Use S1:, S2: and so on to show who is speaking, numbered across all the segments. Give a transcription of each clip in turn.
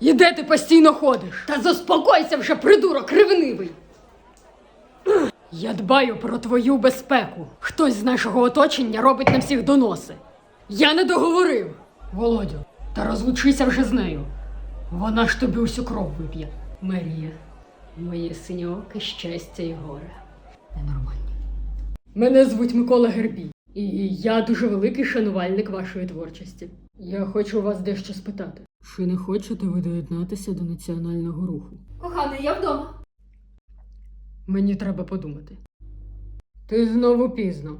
S1: І де ти постійно ходиш? Та заспокойся вже, придурок ревнивий. Я дбаю про твою безпеку. Хтось з нашого оточення робить на всіх доноси. Я не договорив. Володю, та розлучися вже з нею. Вона ж тобі усю кров вип'є. Марія, моє синьоке щастя і горе. Ненормальні. Мене звуть Микола Гербій, і я дуже великий шанувальник вашої творчості. Я хочу вас дещо спитати. Чи не хочете ви доєднатися до національного руху?
S2: Коханий, я вдома.
S1: Мені треба подумати. Ти знову пізно.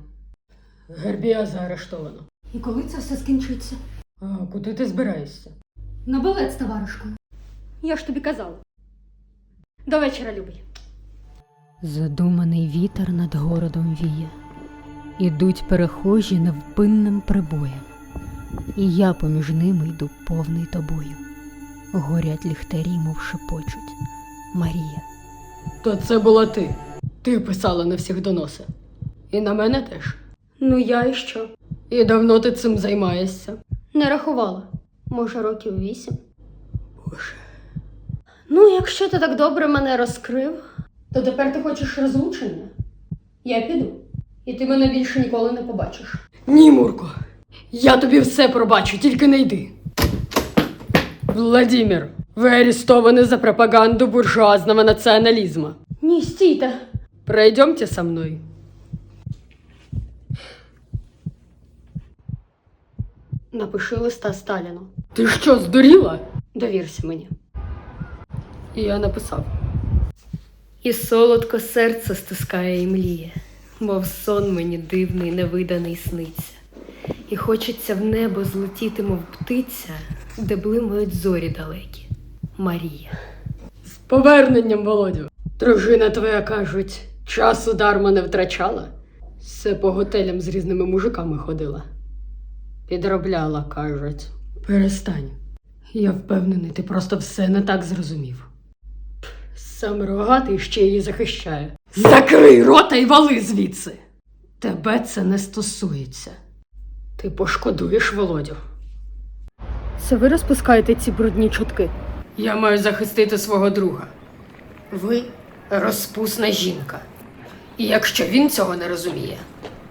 S1: Гербія заарештовано.
S2: І коли це все скінчиться?
S1: А куди ти збираєшся?
S2: На балет з товаришкою. Я ж тобі казала. До вечора, любий.
S3: Задуманий вітер над городом віє, ідуть перехожі невпинним прибоєм, і я поміж ними йду повний тобою. Горять ліхтарі, мов шепочуть. Марія,
S1: То це була ти. Ти писала на всіх доноси. І на мене теж.
S2: Ну я і що?
S1: І давно ти цим займаєшся.
S2: Не рахувала. Може, років вісім.
S1: Боже.
S2: Ну, якщо ти так добре мене розкрив, то тепер ти хочеш розлучення? Я піду. І ти мене більше ніколи не побачиш.
S1: Ні, Мурко. Я тобі все пробачу, тільки не йди. Владимир, ви арестовані за пропаганду буржуазного націоналізму.
S2: Ні, стійте.
S1: Пройдемте со мной.
S2: Напиши листа Сталіну.
S1: Ти що, здуріла?
S2: Довірся мені.
S1: І я написав.
S3: і солодко серце стискає і мліє, мов сон мені дивний, невиданий сниться, і хочеться в небо злетіти, мов птиця, де блимають зорі далекі. Марія.
S1: З поверненням, Володю. Дружина твоя, кажуть, часу дарма не втрачала. Все по готелям з різними мужиками ходила. Підробляла, кажуть. Перестань. Я впевнений, ти просто все не так зрозумів. Сам рогатий ще її захищає. Закрий рота і вали звідси. Тебе це не стосується. Ти пошкодуєш Володю.
S2: Це ви розпускаєте ці брудні чутки?
S1: Я маю захистити свого друга. Ви розпусна жінка. І якщо він цього не розуміє,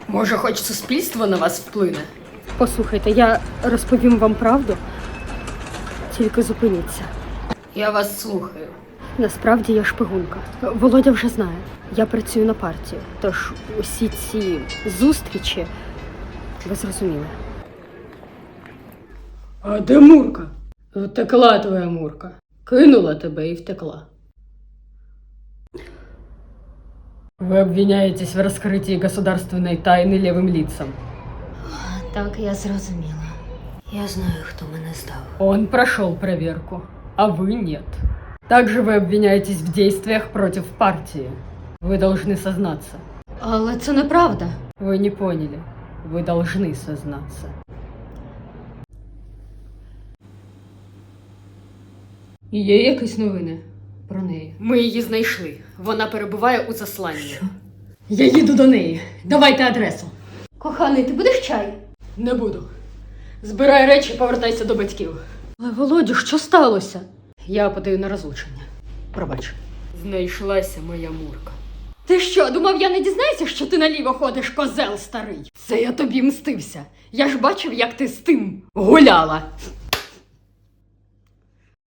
S1: може, хоч суспільство на вас вплине.
S2: Послухайте, я розповім вам правду. Тільки зупиніться.
S1: Я вас слухаю.
S2: Насправді я шпигунка. Володя вже знає. Я працюю на партію. Тож усі ці зустрічі ви зрозуміли.
S1: А де Мурка? Втекла твоя Мурка. Кинула тебе і втекла. Вы обвиняетесь в раскрытии государственной тайны левым лицам.
S3: Так, я зрозуміла. Я знаю, хто мене здав.
S1: Он прошел проверку, а вы нет. Также вы обвиняетесь в действиях против партии. Вы должны сознаться.
S2: Але це неправда.
S1: Вы не поняли. Вы должны сознаться. Є якісь новини про неї? Ми її знайшли. Вона перебуває у засланні. Я їду до неї. Давайте адресу.
S2: Коханий, ти будеш чай?
S1: Не буду. Збирай речі, повертайся до батьків.
S2: Але Володю, що сталося?
S1: Я подаю на розлучення. Пробач. Знайшлася моя мурка.
S2: Ти що, думав, я не дізнаюся, що ти наліво ходиш, козел старий?
S1: Це я тобі мстився. Я ж бачив, як ти з тим гуляла.